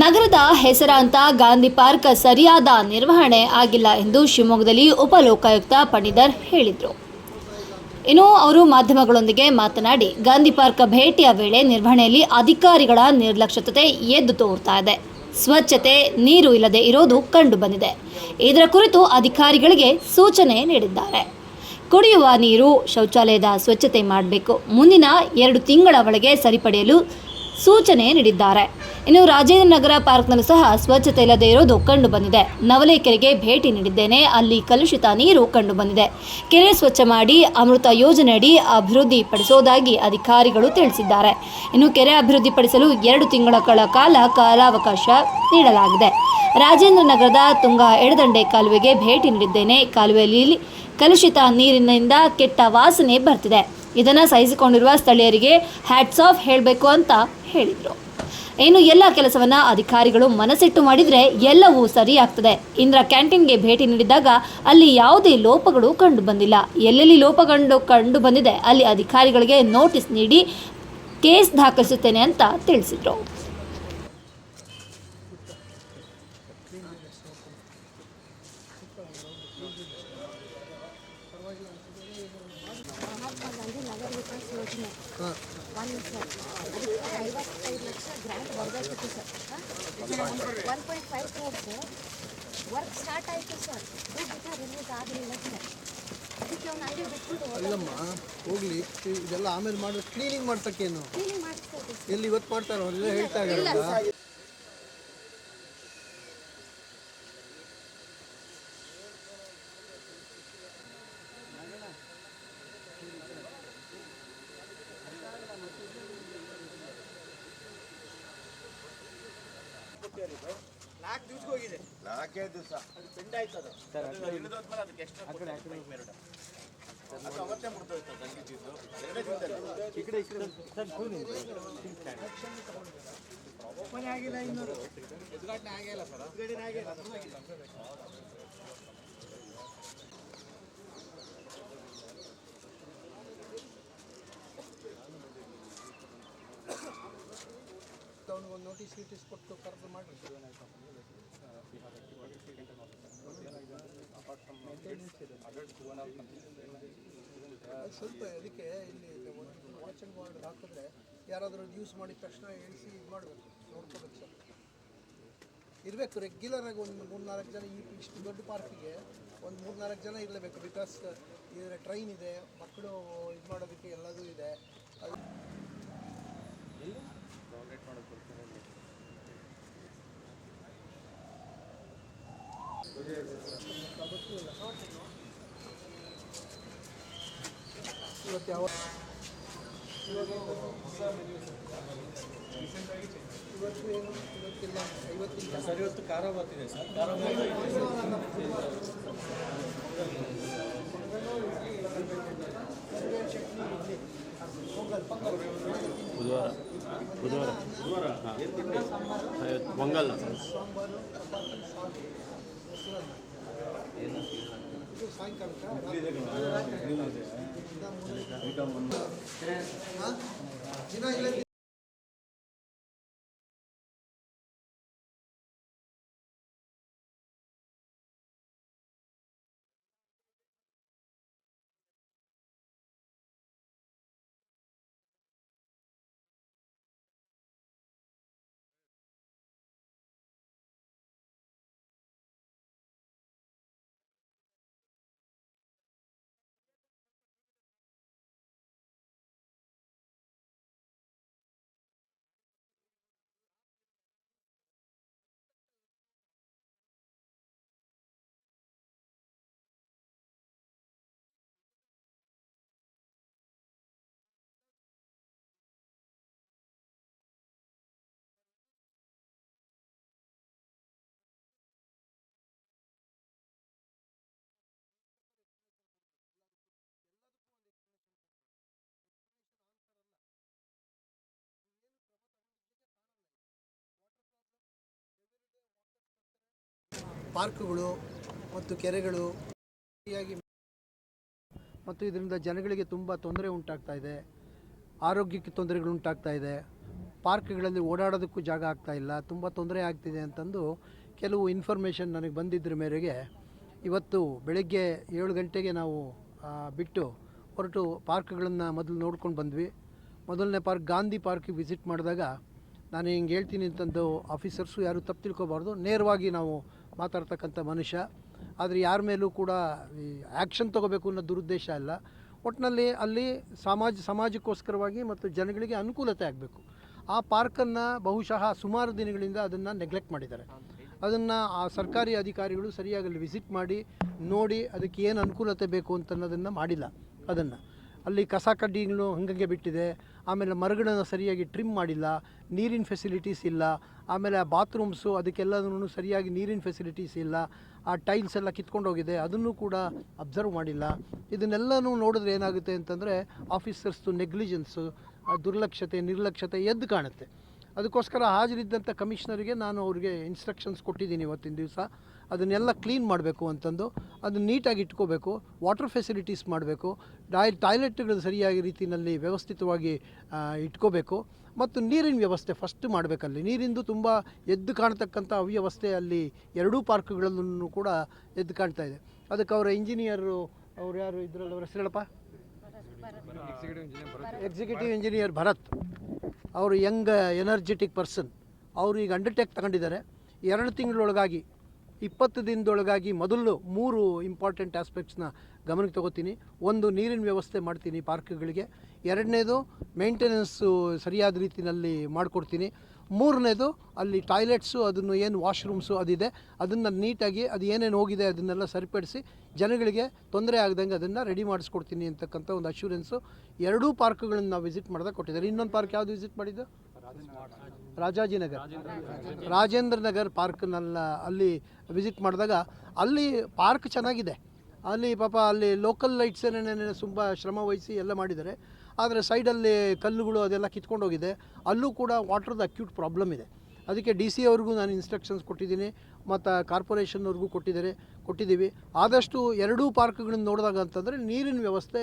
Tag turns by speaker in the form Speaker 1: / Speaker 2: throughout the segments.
Speaker 1: ನಗರದ ಹೆಸರಾಂತ ಗಾಂಧಿ ಪಾರ್ಕ್ ಸರಿಯಾದ ನಿರ್ವಹಣೆ ಆಗಿಲ್ಲ ಎಂದು ಶಿವಮೊಗ್ಗದಲ್ಲಿ ಉಪಲೋಕಾಯುಕ್ತ ಪಣಿದರ್ ಹೇಳಿದರು. ಇನ್ನು ಅವರು ಮಾಧ್ಯಮಗಳೊಂದಿಗೆ ಮಾತನಾಡಿ, ಗಾಂಧಿ ಪಾರ್ಕ್ ಭೇಟಿಯ ವೇಳೆ ನಿರ್ವಹಣೆಯಲ್ಲಿ ಅಧಿಕಾರಿಗಳ ನಿರ್ಲಕ್ಷ್ಯತೆ ಎದ್ದು ತೋರ್ತಾ ಇದೆ. ಸ್ವಚ್ಛತೆ, ನೀರು ಇಲ್ಲದೆ ಇರೋದು ಕಂಡು ಬಂದಿದೆ ಇದರ ಕುರಿತು ಅಧಿಕಾರಿಗಳಿಗೆ ಸೂಚನೆ ನೀಡಿದ್ದಾರೆ. ಕುಡಿಯುವ ನೀರು ಶೌಚಾಲಯದ ಸ್ವಚ್ಛತೆ ಮಾಡಬೇಕು. ಮುಂದಿನ ಎರಡು ತಿಂಗಳ ಒಳಗೆ ಸರಿಪಡೆಯಲು ಸೂಚನೆ ನೀಡಿದ್ದಾರೆ. ಇನ್ನು ರಾಜೇಂದ್ರ ನಗರ ಪಾರ್ಕ್ನಲ್ಲೂ ಸಹ ಸ್ವಚ್ಛತೆ ಇಲ್ಲದೆ ಇರೋದು ಕಂಡು ಬಂದಿದೆ. ನವಲೆ ಕೆರೆಗೆ ಭೇಟಿ ನೀಡಿದ್ದೇನೆ, ಅಲ್ಲಿ ಕಲುಷಿತ ನೀರು ಕಂಡು ಬಂದಿದೆ. ಕೆರೆ ಸ್ವಚ್ಛ ಮಾಡಿ ಅಮೃತ ಯೋಜನೆಯಡಿ ಅಭಿವೃದ್ಧಿ ಪಡಿಸೋದಾಗಿ ಅಧಿಕಾರಿಗಳು ತಿಳಿಸಿದ್ದಾರೆ. ಇನ್ನು ಕೆರೆ ಅಭಿವೃದ್ಧಿಪಡಿಸಲು ಎರಡು ತಿಂಗಳ ಕಾಲ ಕಾಲಾವಕಾಶ ನೀಡಲಾಗಿದೆ. ರಾಜೇಂದ್ರ ನಗರದ ತುಂಗಾ ಎಡದಂಡೆ ಕಾಲುವೆಗೆ ಭೇಟಿ ನೀಡಿದ್ದೇನೆ. ಕಾಲುವೆಯಲ್ಲಿ ಕಲುಷಿತ ನೀರಿನಿಂದ ಕೆಟ್ಟ ವಾಸನೆ ಬರ್ತಿದೆ. ಇದನ್ನು ಸಹಿಸಿಕೊಂಡಿರುವ ಸ್ಥಳೀಯರಿಗೆ ಹ್ಯಾಟ್ಸ್ ಆಫ್ ಹೇಳಬೇಕು ಅಂತ ಹೇಳಿದರು. ಇನ್ನು ಎಲ್ಲ ಕೆಲಸವನ್ನು ಅಧಿಕಾರಿಗಳು ಮನಸ್ಸಿಟ್ಟು ಮಾಡಿದರೆ ಎಲ್ಲವೂ ಸರಿಯಾಗ್ತದೆ. ಇಂದ್ರ ಕ್ಯಾಂಟೀನ್ಗೆ ಭೇಟಿ ನೀಡಿದಾಗ ಅಲ್ಲಿ ಯಾವುದೇ ಲೋಪಗಳು ಕಂಡು ಬಂದಿಲ್ಲ. ಎಲ್ಲೆಲ್ಲಿ ಕಂಡು ಕಂಡು ಬಂದಿದೆ ಅಲ್ಲಿ ಅಧಿಕಾರಿಗಳಿಗೆ ನೋಟಿಸ್ ನೀಡಿ ಕೇಸ್ ದಾಖಲಿಸುತ್ತೇನೆ ಅಂತ ತಿಳಿಸಿದರು
Speaker 2: ಮಹಾತ್ಮ ಗಾಂಧಿ ನಗರ ವಿಕಾಸ್ ಯೋಜನೆ ಒಂದು ಸರ್ ಅದಕ್ಕೆ ಐವತ್ತೈದು ಲಕ್ಷ ಗ್ರಾಂಟ್ ಬರಬೇಕಿತ್ತು sir one point five crores work start ಆಯಿತು ಸರ್ ದುಡ್ಡು ರಿಲೀಸ್ ಆಗಲಿಲ್ಲ ಸರ್ ಅದಕ್ಕೆ ಅವ್ನು ಹಂಗೆ ಬಿಟ್ಬಿಟ್ಟು
Speaker 3: ಅಲ್ಲಮ್ಮ ಹೋಗ್ಲಿ. ಇದೆಲ್ಲ ಆಮೇಲೆ ಮಾಡಿದ್ರೆ ಕ್ಲೀನಿಂಗ್ ಮಾಡ್ತಕ್ಕೇನು
Speaker 2: ಕ್ಲೀನಿಂಗ್
Speaker 3: ಎಲ್ಲಿ ಇವತ್ತು ಮಾಡ್ತಾರೋ? ಅವ್ರೆಲ್ಲ ಹೇಳ್ತಾ ಅದು ಆಯ್ತು ಅದು.
Speaker 4: ಅದಕ್ಕೆ ಅವತ್ತೇ ಸರ್
Speaker 3: ಕೂನಿ ಓಪನ್ ಆಗಿಲ್ಲ ಇನ್ನೂರು. ಉದ್ಘಾಟನೆ ಆಗಿಲ್ಲ ಸರ್. ಉದ್ಘಾಟನೆ ಆಗಿಲ್ಲ. ಇದ್ದಾರಲ್ಲ ಅವ್ನಿಗೊಂದು ನೋಟಿಸ್ ಗೀಟಿಸ್ ಕೊಟ್ಟು ಕರೆದು ಮಾಡಿ ಸ್ವಲ್ಪ ಅದಕ್ಕೆ ಇಲ್ಲಿ ಒಂದು ವಾಚ್ ಆ್ಯಂಡ್ ವಾರ್ಡ್ ಹಾಕಿದ್ರೆ ಯಾರಾದರೂ ಯೂಸ್ ಮಾಡಿದ ತಕ್ಷಣ ಇಳಿಸಿ ಇದು ಮಾಡಬೇಕು, ನೋಡ್ಕೋಬೇಕು ಸರ್. ಇರಬೇಕು ರೆಗ್ಯುಲರ್ ಆಗಿ ಒಂದು ಮೂರು ನಾಲ್ಕು ಜನ ಈ ಇಷ್ಟು ದೊಡ್ಡ ಪಾರ್ಕಿಗೆ ಒಂದು ಮೂರು ನಾಲ್ಕು ಜನ ಇರಲೇಬೇಕು ಬಿಕಾಸ್ ಇದರ ಟ್ರೈನ್ ಇದೆ ಮಕ್ಕಳು ಇದು ಮಾಡೋದಕ್ಕೆ ಎಲ್ಲದೂ ಇದೆ ಅದು ಇವತ್ತು ಯಾವ ಇವತ್ತು ಏನು ಇವತ್ತಿಲ್ಲ ಐವತ್ತಿಲ್ಲ
Speaker 5: ಸರ್ ಇವತ್ತು ಖಾರ ಬರ್ತಿದೆ ಸರ್ ಖಾರ
Speaker 6: ಬುಧವಾರ. ಬುಧವಾರ. ಬುಧವಾರ. ಹಾಂ ಪೊಂಗಲ್
Speaker 3: ಸಾಂಬಾರು ಸಾಯಂಕಾಲಕ್ಕೆ ಪಾರ್ಕ್ಗಳು ಮತ್ತು ಕೆರೆಗಳು ಮತ್ತು ಇದರಿಂದ ಜನಗಳಿಗೆ ತುಂಬ ತೊಂದರೆ ಉಂಟಾಗ್ತಾ ಇದೆ. ಆರೋಗ್ಯಕ್ಕೆ ತೊಂದರೆಗಳು ಉಂಟಾಗ್ತಾ ಇದೆ. ಪಾರ್ಕ್ಗಳಲ್ಲಿ ಓಡಾಡೋದಕ್ಕೂ ಜಾಗ ಆಗ್ತಾ ಇಲ್ಲ. ತುಂಬ ತೊಂದರೆ ಆಗ್ತಿದೆ ಅಂತಂದು ಕೆಲವು ಇನ್ಫಾರ್ಮೇಷನ್ ನನಗೆ ಬಂದಿದ್ದರ ಮೇರೆಗೆ ಇವತ್ತು ಬೆಳಗ್ಗೆ ಏಳು ಗಂಟೆಗೆ ನಾವು ಬಿಟ್ಟು ಹೊರಟು ಪಾರ್ಕ್ಗಳನ್ನು ಮೊದಲು ನೋಡ್ಕೊಂಡು ಬಂದ್ವಿ. ಮೊದಲನೇ ಪಾರ್ಕ್ ಗಾಂಧಿ ಪಾರ್ಕಿಗೆ ವಿಸಿಟ್ ಮಾಡಿದಾಗ ನಾನು ಹಿಂಗೆ ಹೇಳ್ತೀನಿ ಅಂತಂದು ಆಫೀಸರ್ಸು ಯಾರು ತಪ್ಪು ತಿಳ್ಕೊಬಾರ್ದು. ನೇರವಾಗಿ ನಾವು ಮಾತಾಡ್ತಕ್ಕಂಥ ಮನುಷ್ಯ. ಆದರೆ ಯಾರ ಮೇಲೂ ಕೂಡ ಈ ಆ್ಯಕ್ಷನ್ ತೊಗೋಬೇಕು ಅನ್ನೋ ದುರುದ್ದೇಶ ಇಲ್ಲ ಒಟ್ಟಿನಲ್ಲಿ ಅಲ್ಲಿ ಸಮಾಜ, ಸಮಾಜಕ್ಕೋಸ್ಕರವಾಗಿ ಮತ್ತು ಜನಗಳಿಗೆ ಅನುಕೂಲತೆ ಆಗಬೇಕು. ಆ ಪಾರ್ಕನ್ನು ಬಹುಶಃ ಸುಮಾರು ದಿನಗಳಿಂದ ಅದನ್ನು ನೆಗ್ಲೆಕ್ಟ್ ಮಾಡಿದ್ದಾರೆ. ಅದನ್ನು ಆ ಸರ್ಕಾರಿ ಅಧಿಕಾರಿಗಳು ಸರಿಯಾಗಿ ಅಲ್ಲಿ ವಿಸಿಟ್ ಮಾಡಿ, ನೋಡಿ ಅದಕ್ಕೆ ಏನು ಅನುಕೂಲತೆ ಬೇಕು ಅಂತ ಅನ್ನೋದನ್ನು ಮಾಡಿಲ್ಲ ಅದನ್ನು. ಅಲ್ಲಿ ಕಸ ಕಡ್ಡಿಗಳು ಹಂಗಂಗೆ ಬಿಟ್ಟಿದೆ. ಆಮೇಲೆ ಮರಗಳನ್ನು ಸರಿಯಾಗಿ ಟ್ರಿಮ್ ಮಾಡಿಲ್ಲ. ನೀರಿನ ಫೆಸಿಲಿಟೀಸ್ ಇಲ್ಲ. ಆಮೇಲೆ ಆ ಬಾತ್ರೂಮ್ಸು ಅದಕ್ಕೆಲ್ಲದೂ ಸರಿಯಾಗಿ ನೀರಿನ ಫೆಸಿಲಿಟೀಸ್ ಇಲ್ಲ, ಆ ಟೈಲ್ಸ್ ಎಲ್ಲ ಕಿತ್ಕೊಂಡು ಹೋಗಿದೆ, ಅದನ್ನು ಕೂಡ ಅಬ್ಸರ್ವ್ ಮಾಡಿಲ್ಲ. ಇದನ್ನೆಲ್ಲನೂ ನೋಡಿದ್ರೆ ಏನಾಗುತ್ತೆ ಅಂತಂದರೆ ಆಫೀಸರ್ಸ್ದು ನೆಗ್ಲಿಜೆನ್ಸು ದುರ್ಲಕ್ಷತೆ, ನಿರ್ಲಕ್ಷತೆ ಎದ್ದು ಕಾಣುತ್ತೆ. ಅದಕ್ಕೋಸ್ಕರ ಹಾಜರಿದ್ದಂಥ ಕಮಿಷನರಿಗೆ ನಾನು ಅವರಿಗೆ ಇನ್ಸ್ಟ್ರಕ್ಷನ್ಸ್ ಕೊಟ್ಟಿದ್ದೀನಿ ಇವತ್ತಿನ ದಿವಸ. ಅದನ್ನೆಲ್ಲ ಕ್ಲೀನ್ ಮಾಡಬೇಕು ಅಂತಂದು ಅದನ್ನ ನೀಟಾಗಿ ಇಟ್ಕೋಬೇಕು ವಾಟರ್ ಫೆಸಿಲಿಟೀಸ್ ಮಾಡಬೇಕು ಡಾಯ್ ಟಾಯ್ಲೆಟ್ಗಳು ಸರಿಯಾಗಿ ರೀತಿಯಲ್ಲಿ ವ್ಯವಸ್ಥಿತವಾಗಿ ಇಟ್ಕೋಬೇಕು. ಮತ್ತು ನೀರಿನ ವ್ಯವಸ್ಥೆ ಫಸ್ಟ್ ಮಾಡಬೇಕಲ್ಲಿ. ನೀರಿಂದು ತುಂಬ ಎದ್ದು ಕಾಣ್ತಕ್ಕಂಥ ಅವ್ಯವಸ್ಥೆ ಅಲ್ಲಿ ಎರಡೂ ಪಾರ್ಕ್ಗಳಲ್ಲೂ ಕೂಡ ಎದ್ದು ಕಾಣ್ತಾ ಇದೆ. ಅದಕ್ಕೆ ಅವರ ಇಂಜಿನಿಯರು ಅವ್ರು ಯಾರು ಇದ್ರಲ್ಲಿ ಅವರ ಹೆಸರು ಹೇಳಪ್ಪ ಎಕ್ಸಿಕ್ಯೂಟಿವ್ ಇಂಜಿನಿಯರ್ ಭರತ್. ಅವರು ಯಂಗ್ ಎನರ್ಜೆಟಿಕ್ ಪರ್ಸನ್ ಅವರು ಈಗ ಅಂಡರ್ಟೇಕ್ ತಗೊಂಡಿದ್ದಾರೆ. ಎರಡು ತಿಂಗಳೊಳಗಾಗಿ, ಇಪ್ಪತ್ತು ದಿನದೊಳಗಾಗಿ ಮೊದಲು ಮೂರು ಇಂಪಾರ್ಟೆಂಟ್ ಆಸ್ಪೆಕ್ಟ್ಸ್ನ ಗಮನಕ್ಕೆ ತಗೋತೀನಿ. ಒಂದು ನೀರಿನ ವ್ಯವಸ್ಥೆ ಮಾಡ್ತೀನಿ ಪಾರ್ಕ್ಗಳಿಗೆ. ಎರಡನೇದು ಮೇಂಟೆನೆನ್ಸು ಸರಿಯಾದ ರೀತಿಯಲ್ಲಿ ಮಾಡಿಕೊಡ್ತೀನಿ. ಮೂರನೇದು ಅಲ್ಲಿ ಟಾಯ್ಲೆಟ್ಸು ಅದನ್ನು ಏನು ವಾಶ್ರೂಮ್ಸು ಅದಿದೆ, ಅದನ್ನು ನೀಟಾಗಿ ಅದು ಏನೇನು ಹೋಗಿದೆ ಅದನ್ನೆಲ್ಲ ಸರಿಪಡಿಸಿ ಜನಗಳಿಗೆ ತೊಂದರೆ ಆಗದಂಗೆ ಅದನ್ನು ರೆಡಿ ಮಾಡಿಸ್ಕೊಡ್ತೀನಿ ಅಂತಕ್ಕಂಥ ಒಂದು ಅಶ್ಯೂರೆನ್ಸು ಎರಡೂ ಪಾರ್ಕ್ಗಳನ್ನು ನಾವು ವಿಸಿಟ್ ಮಾಡ್ದಾಗ ಕೊಟ್ಟಿದ್ದಾರೆ. ಇನ್ನೊಂದು ಪಾರ್ಕ್ ಯಾವುದು ವಿಸಿಟ್ ಮಾಡಿದ್ದು? ರಾಜಾಜಿನಗರ್. ರಾಜೇಂದ್ರ ನಗರ್ ಪಾರ್ಕ್ನೆಲ್ಲ ಅಲ್ಲಿ ವಿಸಿಟ್ ಮಾಡಿದಾಗ ಅಲ್ಲಿ ಪಾರ್ಕ್ ಚೆನ್ನಾಗಿದೆ. ಅಲ್ಲಿ ಪಾಪ ಅಲ್ಲಿ ಲೋಕಲ್ ಲೈಟ್ಸ್ ಏನೇನೇನೇ ತುಂಬ ಶ್ರಮ ವಹಿಸಿ ಎಲ್ಲ ಮಾಡಿದ್ದಾರೆ. ಆದರೆ ಸೈಡಲ್ಲಿ ಕಲ್ಲುಗಳು ಅದೆಲ್ಲ ಕಿತ್ಕೊಂಡು ಹೋಗಿದೆ ಅಲ್ಲೂ ಕೂಡ ವಾಟ್ರದ್ದು ಅಕ್ಯೂಟ್ ಪ್ರಾಬ್ಲಮ್ ಇದೆ. ಅದಕ್ಕೆ ಡಿ ಸಿ ಅವ್ರಿಗೂ ನಾನು ಇನ್ಸ್ಟ್ರಕ್ಷನ್ಸ್ ಕೊಟ್ಟಿದ್ದೀನಿ. ಮತ್ತು ಕಾರ್ಪೊರೇಷನ್ನವ್ರಿಗೂ ಕೊಟ್ಟಿದ್ದಾರೆ, ಕೊಟ್ಟಿದ್ದೀವಿ. ಆದಷ್ಟು ಎರಡೂ ಪಾರ್ಕ್ಗಳನ್ನ ನೋಡಿದಾಗ ಅಂತಂದರೆ ನೀರಿನ ವ್ಯವಸ್ಥೆ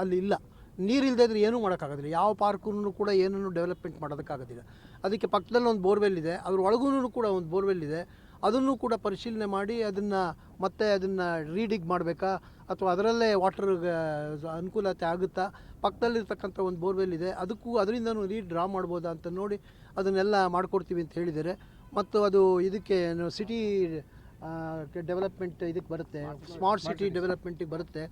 Speaker 3: ಅಲ್ಲಿ ಇಲ್ಲ. ನೀರಿಲ್ಲದೆ ಇದ್ರೆ ಏನೂ ಮಾಡೋಕ್ಕಾಗೋದಿಲ್ಲ. ಯಾವ ಪಾರ್ಕೂ ಕೂಡ ಏನೂ ಡೆವಲಪ್ಮೆಂಟ್ ಮಾಡೋದಕ್ಕಾಗೋದಿಲ್ಲ. ಅದಕ್ಕೆ ಪಕ್ಕದಲ್ಲಿ ಒಂದು ಬೋರ್ವೆಲ್ ಇದೆ. ಅದ್ರ ಒಳಗೂ ಕೂಡ ಒಂದು ಬೋರ್ವೆಲ್ ಇದೆ. ಅದನ್ನು ಕೂಡ ಪರಿಶೀಲನೆ ಮಾಡಿ ಅದನ್ನು ಮತ್ತೆ ಅದನ್ನು ರೀಡಿಗ್ ಮಾಡಬೇಕಾ? ಅಥವಾ ಅದರಲ್ಲೇ ವಾಟರ್ ಅನುಕೂಲತೆ ಆಗುತ್ತಾ? ಪಕ್ಕದಲ್ಲಿರ್ತಕ್ಕಂಥ ಒಂದು ಬೋರ್ವೆಲ್ ಇದೆ ಅದಕ್ಕೂ ಅದರಿಂದನೂ ನೀರು ಡ್ರಾ ಮಾಡ್ಬೋದಾ ಅಂತ ನೋಡಿ ಅದನ್ನೆಲ್ಲ ಮಾಡಿಕೊಡ್ತೀವಿ ಅಂತ ಹೇಳಿದ್ದಾರೆ. ಮತ್ತು ಅದು ಇದಕ್ಕೆ ಸಿಟಿ ಡೆವಲಪ್ಮೆಂಟ್ ಇದಕ್ಕೆ ಬರುತ್ತೆ ಸ್ಮಾರ್ಟ್ ಸಿಟಿ ಡೆವಲಪ್ಮೆಂಟಿಗೆ ಬರುತ್ತೆ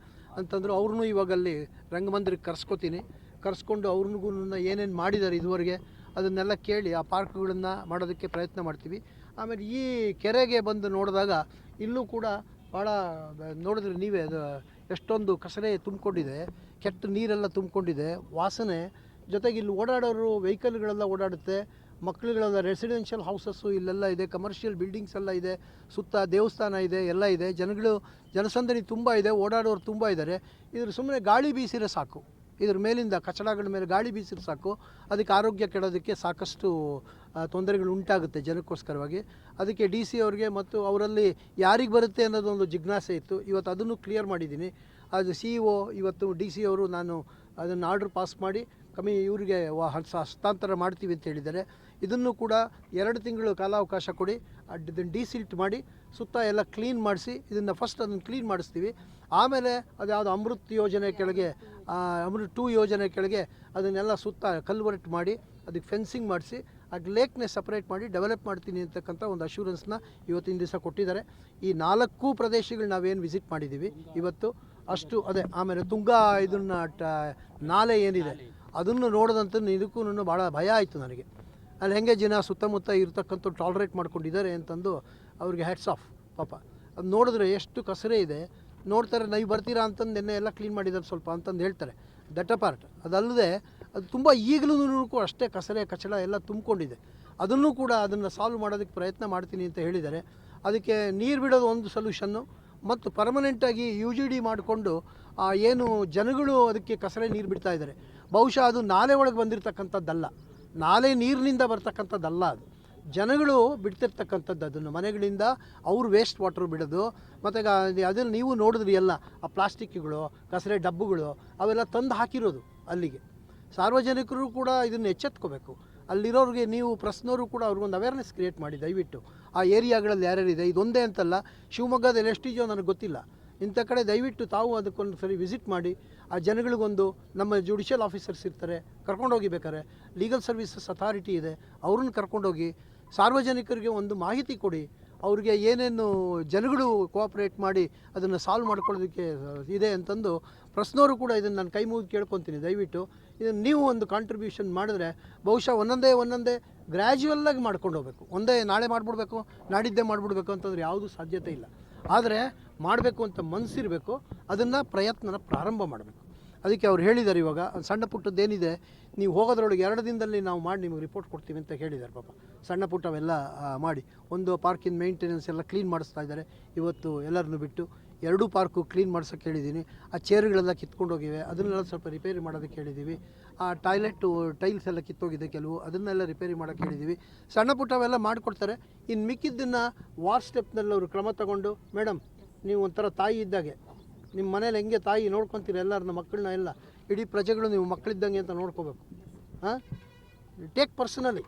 Speaker 3: ಅಂತಂದ್ರೆ ಅವ್ರನ್ನೂ ಇವಾಗ ಅಲ್ಲಿ ರಂಗಮಂದಿರಕ್ಕೆ ಕರ್ಸ್ಕೊತೀನಿ. ಕರ್ಸ್ಕೊಂಡು ಅವ್ರಿಗೂ ಏನೇನು ಮಾಡಿದ್ದಾರೆ ಇದುವರೆಗೆ ಅದನ್ನೆಲ್ಲ ಕೇಳಿ ಆ ಪಾರ್ಕ್ಗಳನ್ನು ಮಾಡೋದಕ್ಕೆ ಪ್ರಯತ್ನ ಮಾಡ್ತೀವಿ. ಆಮೇಲೆ ಈ ಕೆರೆಗೆ ಬಂದು ನೋಡಿದಾಗ ಇಲ್ಲೂ ಕೂಡ ಭಾಳ ನೋಡಿದ್ರೆ ನೀವೇ ಅದು ಎಷ್ಟೊಂದು ಕಸರೆ ತುಂಬಿಕೊಂಡಿದೆ, ಕೆಟ್ಟ ನೀರೆಲ್ಲ ತುಂಬಿಕೊಂಡಿದೆ, ವಾಸನೆ. ಜೊತೆಗೆ ಇಲ್ಲಿ ಓಡಾಡೋರು ವೆಹಿಕಲ್ಗಳೆಲ್ಲ ಓಡಾಡುತ್ತೆ, ಮಕ್ಕಳುಗಳೆಲ್ಲ ರೆಸಿಡೆನ್ಷಿಯಲ್ ಹೌಸಸ್ಸು, ಇಲ್ಲೆಲ್ಲ ಇದೆ, ಕಮರ್ಷಿಯಲ್ ಬಿಲ್ಡಿಂಗ್ಸ್ ಎಲ್ಲ ಇದೆ, ಸುತ್ತ ದೇವಸ್ಥಾನ ಇದೆ, ಎಲ್ಲ ಇದೆ. ಜನಗಳು, ಜನಸಂದಣಿ ತುಂಬ ಇದೆ, ಓಡಾಡೋರು ತುಂಬ ಇದ್ದಾರೆ. ಇದ್ರ ಸುಮ್ಮನೆ ಗಾಳಿ ಬೀಸಿದ್ರೆ ಸಾಕು. ಇದ್ರ ಮೇಲಿಂದ ಕಚಡಗಳ ಮೇಲೆ ಗಾಳಿ ಬೀಸಿದ್ರೆ ಸಾಕು. ಅದಕ್ಕೆ ಆರೋಗ್ಯ ಕೆಡೋದಕ್ಕೆ ಸಾಕಷ್ಟು ತೊಂದರೆಗಳು ಉಂಟಾಗುತ್ತೆ ಜನಕ್ಕೋಸ್ಕರವಾಗಿ. ಅದಕ್ಕೆ ಡಿ ಸಿ ಅವ್ರಿಗೆ ಮತ್ತು ಅವರಲ್ಲಿ ಯಾರಿಗೆ ಬರುತ್ತೆ ಅನ್ನೋದೊಂದು ಜಿಜ್ಞಾಸೆ ಇತ್ತು. ಇವತ್ತು ಅದನ್ನು ಕ್ಲಿಯರ್ ಮಾಡಿದ್ದೀನಿ. ಅದು ಸಿ ಇ ಒ ಇವತ್ತು ಡಿ ಸಿ ಅವರು ನಾನು ಅದನ್ನು ಆರ್ಡ್ರ್ ಪಾಸ್ ಮಾಡಿ ಕಮ್ಮಿ ಇವರಿಗೆ ಹಸ್ತಾಂತರ ಮಾಡ್ತೀವಿ ಅಂತ ಹೇಳಿದ್ದಾರೆ. ಇದನ್ನು ಕೂಡ ಎರಡು ತಿಂಗಳು ಕಾಲಾವಕಾಶ ಕೊಡಿ. ಅದನ್ನು ಡಿಸಿಲ್ಟ್ ಮಾಡಿ, ಸುತ್ತ ಎಲ್ಲ ಕ್ಲೀನ್ ಮಾಡಿಸಿ, ಇದನ್ನು ಫಸ್ಟ್ ಅದನ್ನು ಕ್ಲೀನ್ ಮಾಡಿಸ್ತೀವಿ. ಆಮೇಲೆ ಅದು ಯಾವುದು ಅಮೃತ್ ಯೋಜನೆ ಕೆಳಗೆ ಅಮೃತ್ ಟೂ ಯೋಜನೆ ಕೆಳಗೆ ಅದನ್ನೆಲ್ಲ ಸುತ್ತ ಕಲ್ವರ್ಟ್ ಮಾಡಿ, ಅದಕ್ಕೆ ಫೆನ್ಸಿಂಗ್ ಮಾಡಿಸಿ ಆ ಲೇಕ್ನೇ ಸಪ್ರೇಟ್ ಮಾಡಿ ಡೆವಲಪ್ ಮಾಡ್ತೀನಿ ಅಂತಕ್ಕಂಥ ಒಂದು ಅಶ್ಯೂರೆನ್ಸ್ನ ಇವತ್ತಿನ ದಿವಸ ಕೊಟ್ಟಿದ್ದಾರೆ. ಈ ನಾಲ್ಕು ಪ್ರದೇಶಗಳು ನಾವೇನು ವಿಸಿಟ್ ಮಾಡಿದ್ದೀವಿ ಇವತ್ತು ಅಷ್ಟು, ಅದೇ, ಆಮೇಲೆ ತುಂಗಾ ಇದನ್ನ ಟ ನಾಲೆ ಏನಿದೆ, ಅದನ್ನು ನೋಡಿದಂತ ಇದಕ್ಕೂ ಭಾಳ ಭಯ ಆಯಿತು ನನಗೆ. ಅಲ್ಲಿ ಹೆಂಗೆ ಜನ ಸುತ್ತಮುತ್ತ ಇರ್ತಕ್ಕಂಥ ಟಾಲ್ರೇಟ್ ಮಾಡ್ಕೊಂಡಿದ್ದಾರೆ ಅಂತಂದು ಅವ್ರಿಗೆ ಹ್ಯಾಟ್ಸ್ ಆಫ್ ಪಾಪ. ಅದು ನೋಡಿದ್ರೆ ಎಷ್ಟು ಕಸರೆ ಇದೆ. ನೋಡ್ತಾರೆ, ನೀವು ಬರ್ತೀರಾ ಅಂತಂದು ನಿನ್ನೆ ಎಲ್ಲ ಕ್ಲೀನ್ ಮಾಡಿದ್ದಾರೆ ಸ್ವಲ್ಪ ಅಂತಂದು ಹೇಳ್ತಾರೆ. ದಟ್ ಪಾರ್ಟ್ ಅದಲ್ಲದೆ, ಅದು ತುಂಬ ಈಗಲೂ ಅಷ್ಟೇ ಕಸರೆ, ಕಚಡ ಎಲ್ಲ ತುಂಬಿಕೊಂಡಿದೆ. ಅದನ್ನು ಕೂಡ ಅದನ್ನು ಸಾಲ್ವ್ ಮಾಡೋದಕ್ಕೆ ಪ್ರಯತ್ನ ಮಾಡ್ತೀನಿ ಅಂತ ಹೇಳಿದ್ದಾರೆ. ಅದಕ್ಕೆ ನೀರು ಬಿಡೋದು ಒಂದು ಸೊಲ್ಯೂಷನ್ನು ಮತ್ತು ಪರ್ಮನೆಂಟಾಗಿ ಯು ಜಿ ಡಿ ಮಾಡಿಕೊಂಡು ಏನು ಜನಗಳು ಅದಕ್ಕೆ ಕಸರೆ ನೀರು ಬಿಡ್ತಾ ಇದ್ದಾರೆ. ಬಹುಶಃ ಅದು ನಾಲೆ ಒಳಗೆ ಬಂದಿರತಕ್ಕಂಥದ್ದಲ್ಲ. ನಾಲೆ ನೀರಿನಿಂದ ಬರ್ತಕ್ಕಂಥದ್ದಲ್ಲ ಅದು. ಜನಗಳು ಬಿಡ್ತಿರ್ತಕ್ಕಂಥದ್ದು ಅದನ್ನು. ಮನೆಗಳಿಂದ ಅವ್ರು ವೇಸ್ಟ್ ವಾಟರ್ ಬಿಡೋದು, ಮತ್ತು ಅದನ್ನು ನೀವು ನೋಡಿದ್ರಿ ಎಲ್ಲ, ಆ ಪ್ಲಾಸ್ಟಿಕ್ಗಳು, ಕಸರೆ ಡಬ್ಬುಗಳು, ಅವೆಲ್ಲ ತಂದು ಹಾಕಿರೋದು ಅಲ್ಲಿಗೆ. ಸಾರ್ವಜನಿಕರು ಕೂಡ ಇದನ್ನು ಎಚ್ಚೆತ್ಕೋಬೇಕು. ಅಲ್ಲಿರೋರಿಗೆ ನೀವು ಪ್ರೆಸ್ನವರು ಕೂಡ ಅವ್ರಿಗೊಂದು ಅವೇರ್ನೆಸ್ ಕ್ರಿಯೇಟ್ ಮಾಡಿ, ದಯವಿಟ್ಟು. ಆ ಏರಿಯಾಗಳಲ್ಲಿ ಯಾರ್ಯಾರಿದೆ ಇದೊಂದೇ ಅಂತಲ್ಲ, ಶಿವಮೊಗ್ಗದಲ್ಲಿ ಎಷ್ಟಿದೆಯೋ ನನಗೆ ಗೊತ್ತಿಲ್ಲ. ಇಂಥ ಕಡೆ ದಯವಿಟ್ಟು ತಾವು ಅದಕ್ಕೊಂದು ಸರಿ ವಿಸಿಟ್ ಮಾಡಿ, ಆ ಜನಗಳಿಗೊಂದು ನಮ್ಮ ಜುಡಿಷಿಯಲ್ ಆಫೀಸರ್ಸ್ ಇರ್ತಾರೆ, ಕರ್ಕೊಂಡೋಗಿ ಬೇಕಾರೆ ಲೀಗಲ್ ಸರ್ವಿಸಸ್ ಅಥಾರಿಟಿ ಇದೆ, ಅವ್ರನ್ನ ಕರ್ಕೊಂಡೋಗಿ ಸಾರ್ವಜನಿಕರಿಗೆ ಒಂದು ಮಾಹಿತಿ ಕೊಡಿ. ಅವ್ರಿಗೆ ಏನೇನು ಜನಗಳು ಕೋಆಪ್ರೇಟ್ ಮಾಡಿ ಅದನ್ನು ಸಾಲ್ವ್ ಮಾಡ್ಕೊಳ್ಳೋದಕ್ಕೆ ಇದೆ ಅಂತಂದು ಪ್ರಶ್ನೋರು ಕೂಡ ಇದನ್ನು ನಾನು ಕೈ ಮುಗಿದು ಕೇಳ್ಕೊತೀನಿ. ದಯವಿಟ್ಟು ಇದನ್ನು ನೀವು ಒಂದು ಕಾಂಟ್ರಿಬ್ಯೂಷನ್ ಮಾಡಿದ್ರೆ ಬಹುಶಃ ಒಂದೊಂದೇ ಒಂದೊಂದೇ ಗ್ರ್ಯಾಜುವಲ್ಲಾಗಿ ಮಾಡ್ಕೊಂಡು ಹೋಗ್ಬೇಕು. ಒಂದೇ ನಾಳೆ ಮಾಡಿಬಿಡ್ಬೇಕು, ನಾಡಿದ್ದೇ ಮಾಡಿಬಿಡ್ಬೇಕು ಅಂತಂದ್ರೆ ಯಾವುದೂ ಸಾಧ್ಯತೆ ಇಲ್ಲ. ಆದರೆ ಮಾಡಬೇಕು ಅಂತ ಮನಸ್ಸಿರಬೇಕು ಅದನ್ನು ಪ್ರಯತ್ನನ ಪ್ರಾರಂಭ ಮಾಡಬೇಕು. ಅದಕ್ಕೆ ಅವ್ರು ಹೇಳಿದ್ದಾರೆ ಇವಾಗ, ಸಣ್ಣ ಪುಟ್ಟದ್ದೇನಿದೆ ನೀವು ಹೋಗೋದ್ರೊಳಗೆ ಎರಡು ದಿನದಲ್ಲಿ ನಾವು ಮಾಡಿ ನಿಮಗೆ ರಿಪೋರ್ಟ್ ಕೊಡ್ತೀವಿ ಅಂತ ಹೇಳಿದ್ದಾರೆ ಪಾಪ. ಸಣ್ಣ ಪುಟ್ಟವೆಲ್ಲ ಮಾಡಿ. ಒಂದು ಪಾರ್ಕಿನ ಮೇಂಟೆನೆನ್ಸ್ ಎಲ್ಲ ಕ್ಲೀನ್ ಮಾಡಿಸ್ತಾ ಇದ್ದಾರೆ. ಇವತ್ತು ಎಲ್ಲರನ್ನು ಬಿಟ್ಟು ಎರಡೂ ಪಾರ್ಕು ಕ್ಲೀನ್ ಮಾಡ್ಸೋಕ್ಕೆ ಹೇಳಿದ್ದೀನಿ. ಆ ಚೇರ್ಗಳೆಲ್ಲ ಕಿತ್ಕೊಂಡು ಹೋಗಿವೆ ಅದನ್ನೆಲ್ಲ ಸ್ವಲ್ಪ ರಿಪೇರಿ ಮಾಡೋದಕ್ಕೆ ಹೇಳಿದ್ದೀವಿ. ಆ ಟಾಯ್ಲೆಟು ಟೈಲ್ಸ್ ಎಲ್ಲ ಕಿತ್ತೋಗಿದೆ ಕೆಲವು. ಅದನ್ನೆಲ್ಲ ರಿಪೇರಿ ಮಾಡೋಕೆ ಹೇಳಿದ್ದೀವಿ. ಸಣ್ಣ ಪುಟ್ಟವೆಲ್ಲ ಮಾಡಿಕೊಡ್ತಾರೆ. ಇನ್ನು ಮಿಕ್ಕಿದ್ದನ್ನು ವಾರ್ ಸ್ಟೆಪ್ನಲ್ಲಿ ಅವರು ಕ್ರಮ ತಗೊಂಡು, ಮೇಡಮ್, ನೀವು ಒಂಥರ ತಾಯಿ ಇದ್ದಾಗೆ ನಿಮ್ಮ ಮನೇಲಿ ಹೆಂಗೆ ತಾಯಿ ನೋಡ್ಕೊತೀರಿ ಎಲ್ಲರನ್ನ, ಮಕ್ಕಳನ್ನ ಎಲ್ಲ? ಇಡೀ ಪ್ರಜೆಗಳು ನೀವು ಮಕ್ಕಳಿದ್ದಂಗೆ ಅಂತ ನೋಡ್ಕೋಬೇಕು. ಹಾಂ? ಟೇಕ್ ಪರ್ಸನಲಿ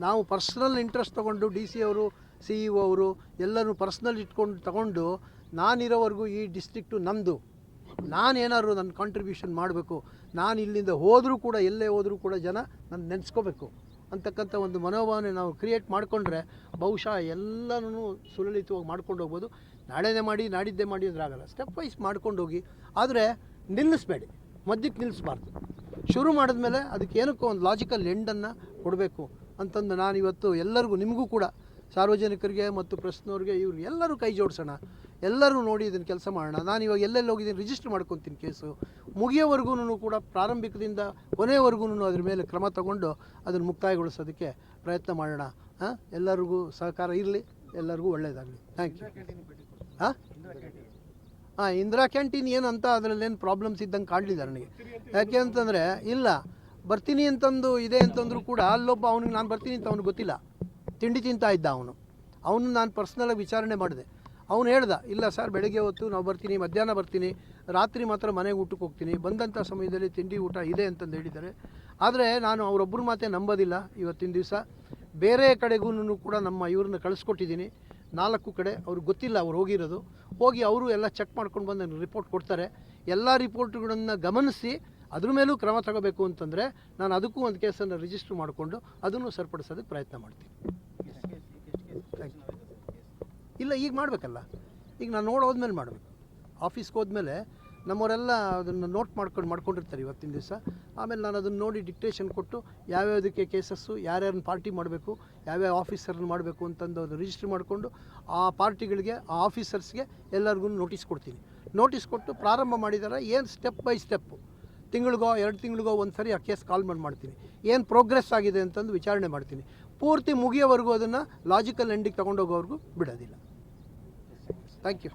Speaker 3: ನಾವು ಪರ್ಸ್ನಲ್ ಇಂಟ್ರೆಸ್ಟ್ ತೊಗೊಂಡು ಡಿ ಸಿ ಅವರು ಸಿ ಇ ಒ ಅವರು ಎಲ್ಲರೂ ಪರ್ಸ್ನಲ್ ಇಟ್ಕೊಂಡು ತಗೊಂಡು ನಾನಿರೋವರೆಗೂ ಈ ಡಿಸ್ಟ್ರಿಕ್ಟು ನಮ್ಮದು ನಾನೇನಾದ್ರು ನನ್ನ ಕಾಂಟ್ರಿಬ್ಯೂಷನ್ ಮಾಡಬೇಕು. ನಾನು ಇಲ್ಲಿಂದ ಹೋದರೂ ಕೂಡ, ಎಲ್ಲೇ ಹೋದರೂ ಕೂಡ ಜನ ನನ್ನ ನೆನೆಸ್ಕೋಬೇಕು. ಅಂತಕ್ಕಂಥ ಒಂದು ಮನೋಭಾವನೆ ನಾವು ಕ್ರಿಯೇಟ್ ಮಾಡಿಕೊಂಡ್ರೆ ಬಹುಶಃ ಎಲ್ಲನೂ ಸುಲಲಿತವಾಗಿ ಮಾಡ್ಕೊಂಡು ಹೋಗ್ಬೋದು. ನಾಳೆನೇ ಮಾಡಿ, ನಾಡಿದ್ದೇ ಮಾಡಿ ಅಂದ್ರೆ ಆಗಲ್ಲ ಸ್ಟೆಪ್ ವೈಸ್ ಮಾಡ್ಕೊಂಡು ಹೋಗಿ. ಆದರೆ ನಿಲ್ಲಿಸ್ಬೇಡಿ. ಮಧ್ಯಕ್ಕೆ ನಿಲ್ಲಿಸಬಾರ್ದು. ಶುರು ಮಾಡಿದ್ಮೇಲೆ ಅದಕ್ಕೆ ಏನಕ್ಕೋ ಒಂದು ಲಾಜಿಕಲ್ ಎಂಡನ್ನು ಕೊಡಬೇಕು ಅಂತಂದು ನಾನು ಇವತ್ತು ಎಲ್ಲರಿಗೂ, ನಿಮಗೂ ಕೂಡ ಸಾರ್ವಜನಿಕರಿಗೆ ಮತ್ತು ಪ್ರೆಸ್ನವ್ರಿಗೆ ಇವ್ರಿಗೆ ಎಲ್ಲರೂ ಕೈ ಜೋಡಿಸೋಣ. ಎಲ್ಲರೂ ನೋಡಿ ಇದನ್ನು ಕೆಲಸ ಮಾಡೋಣ. ನಾನು ಇವಾಗ ಎಲ್ಲೆಲ್ಲಿ ಹೋಗಿದ್ದೀನಿ ರಿಜಿಸ್ಟರ್ ಮಾಡ್ಕೊತೀನಿ ಕೇಸು. ಮುಗಿಯೋವರೆಗೂ ಕೂಡ ಪ್ರಾರಂಭಿಕದಿಂದ ಕೊನೆಯವರೆಗೂ ಅದ್ರ ಮೇಲೆ ಕ್ರಮ ತಗೊಂಡು ಅದನ್ನು ಮುಕ್ತಾಯಗೊಳಿಸೋದಕ್ಕೆ ಪ್ರಯತ್ನ ಮಾಡೋಣ. ಎಲ್ಲರಿಗೂ ಸಹಕಾರ ಇರಲಿ. ಎಲ್ಲರಿಗೂ ಒಳ್ಳೆಯದಾಗಲಿ ಥ್ಯಾಂಕ್ ಯು ಹಾಂ? ಹಾಂ, ಇಂದಿರಾ ಕ್ಯಾಂಟೀನ್ ಏನು ಅಂತ ಅದರಲ್ಲೇನು ಪ್ರಾಬ್ಲಮ್ಸ್ ಇದ್ದಂಗೆ ಕಾಣಲಿಲ್ಲ ನನಗೆ. ಯಾಕೆ ಅಂತಂದರೆ, ಇಲ್ಲ, ಬರ್ತೀನಿ ಅಂತಂದು ಇದೆ ಅಂತಂದರೂ ಕೂಡ ಅಲ್ಲೊಬ್ಬ ಅವನಿಗೆ ನಾನು ಬರ್ತೀನಿ ಅಂತ ಅವ್ನಿಗೆ ಗೊತ್ತಿಲ್ಲ. ತಿಂಡಿ ತಿಂತಾ ಇದ್ದ ಅವನು. ಅವನು ನಾನು ಪರ್ಸ್ನಲಾಗಿ ವಿಚಾರಣೆ ಮಾಡಿದೆ. ಅವನು ಹೇಳ್ದ, ಇಲ್ಲ ಸರ್ ಬೆಳಗ್ಗೆ ಹೊತ್ತು ನಾವು ಬರ್ತೀನಿ, ಮಧ್ಯಾಹ್ನ ಬರ್ತೀನಿ, ರಾತ್ರಿ ಮಾತ್ರ ಮನೆಗೆ ಊಟಕ್ಕೆ ಹೋಗ್ತೀನಿ ಬಂದಂಥ ಸಮಯದಲ್ಲಿ ತಿಂಡಿ ಊಟ ಇದೆ ಅಂತಂದು ಹೇಳಿದ್ದಾರೆ. ಆದರೆ ನಾನು ಅವರೊಬ್ಬರು ಮಾತೇ ನಂಬೋದಿಲ್ಲ ಇವತ್ತಿನ ದಿವಸ. ಬೇರೆ ಕಡೆಗೂ ಕೂಡ ನಮ್ಮ ಇವ್ರನ್ನ ಕಳಿಸ್ಕೊಟ್ಟಿದ್ದೀನಿ. ನಾಲ್ಕು ಕಡೆ ಅವ್ರಿಗೆ ಗೊತ್ತಿಲ್ಲ ಅವ್ರು ಹೋಗಿರೋದು. ಹೋಗಿ ಅವರು ಎಲ್ಲ ಚೆಕ್ ಮಾಡ್ಕೊಂಡು ಬಂದು ರಿಪೋರ್ಟ್ ಕೊಡ್ತಾರೆ. ಎಲ್ಲ ರಿಪೋರ್ಟ್ಗಳನ್ನು ಗಮನಿಸಿ ಅದ್ರ ಮೇಲೂ ಕ್ರಮ ತಗೋಬೇಕು ಅಂತಂದರೆ ನಾನು ಅದಕ್ಕೂ ಒಂದು ಕೇಸನ್ನು ರಿಜಿಸ್ಟರ್ ಮಾಡಿಕೊಂಡು ಅದನ್ನು ಸರಿಪಡಿಸೋದಕ್ಕೆ ಪ್ರಯತ್ನ ಮಾಡ್ತೀನಿ. ಇಲ್ಲ, ಈಗ ಮಾಡಬೇಕಲ್ಲ. ಈಗ ನಾನು ನೋಡೋದ್ಮೇಲೆ ಮಾಡಬೇಕು. ಆಫೀಸ್ಗೆ ಹೋದ್ಮೇಲೆ ನಮ್ಮವರೆಲ್ಲ ಅದನ್ನು ನೋಟ್ ಮಾಡ್ಕೊಂಡು ಮಾಡ್ಕೊಂಡಿರ್ತಾರೆ ಇವತ್ತಿನ ದಿವಸ. ಆಮೇಲೆ ನಾನು ಅದನ್ನು ನೋಡಿ ಡಿಕ್ಟೇಷನ್ ಕೊಟ್ಟು ಯಾವ್ಯಾವುದಕ್ಕೆ ಕೇಸಸ್ಸು ಯಾರ್ಯಾರನ್ನ ಪಾರ್ಟಿ ಮಾಡಬೇಕು, ಯಾವ್ಯಾವ ಆಫೀಸರ್ನ ಮಾಡಬೇಕು ಅಂತಂದು ಅದು ರಿಜಿಸ್ಟರ್ ಮಾಡಿಕೊಂಡು ಆ ಪಾರ್ಟಿಗಳಿಗೆ ಆ ಆಫೀಸರ್ಸ್ಗೆ ಎಲ್ಲರಿಗೂ ನೋಟಿಸ್ ಕೊಡ್ತೀನಿ. ನೋಟಿಸ್ ಕೊಟ್ಟು ಪ್ರಾರಂಭ ಮಾಡಿದಾರೆ, ಏನು ಸ್ಟೆಪ್ ಬೈ ಸ್ಟೆಪ್ಪು ತಿಂಗಳಿಗೋ, ಎರಡು ತಿಂಗಳಿಗೋ ಒಂದು ಸರಿ ಆ ಕೇಸ್ ಕಾಲ್ ಮಾಡಿ ಮಾಡ್ತೀನಿ. ಏನು ಪ್ರೋಗ್ರೆಸ್ ಆಗಿದೆ ಅಂತಂದು ವಿಚಾರಣೆ ಮಾಡ್ತೀನಿ. ಪೂರ್ತಿ ಮುಗಿಯೋವರೆಗೂ ಅದನ್ನು ಲಾಜಿಕಲ್ ಎಂಡಿಗೆ ತೊಗೊಂಡೋಗೋವರೆಗೂ ಬಿಡೋದಿಲ್ಲ. Thank you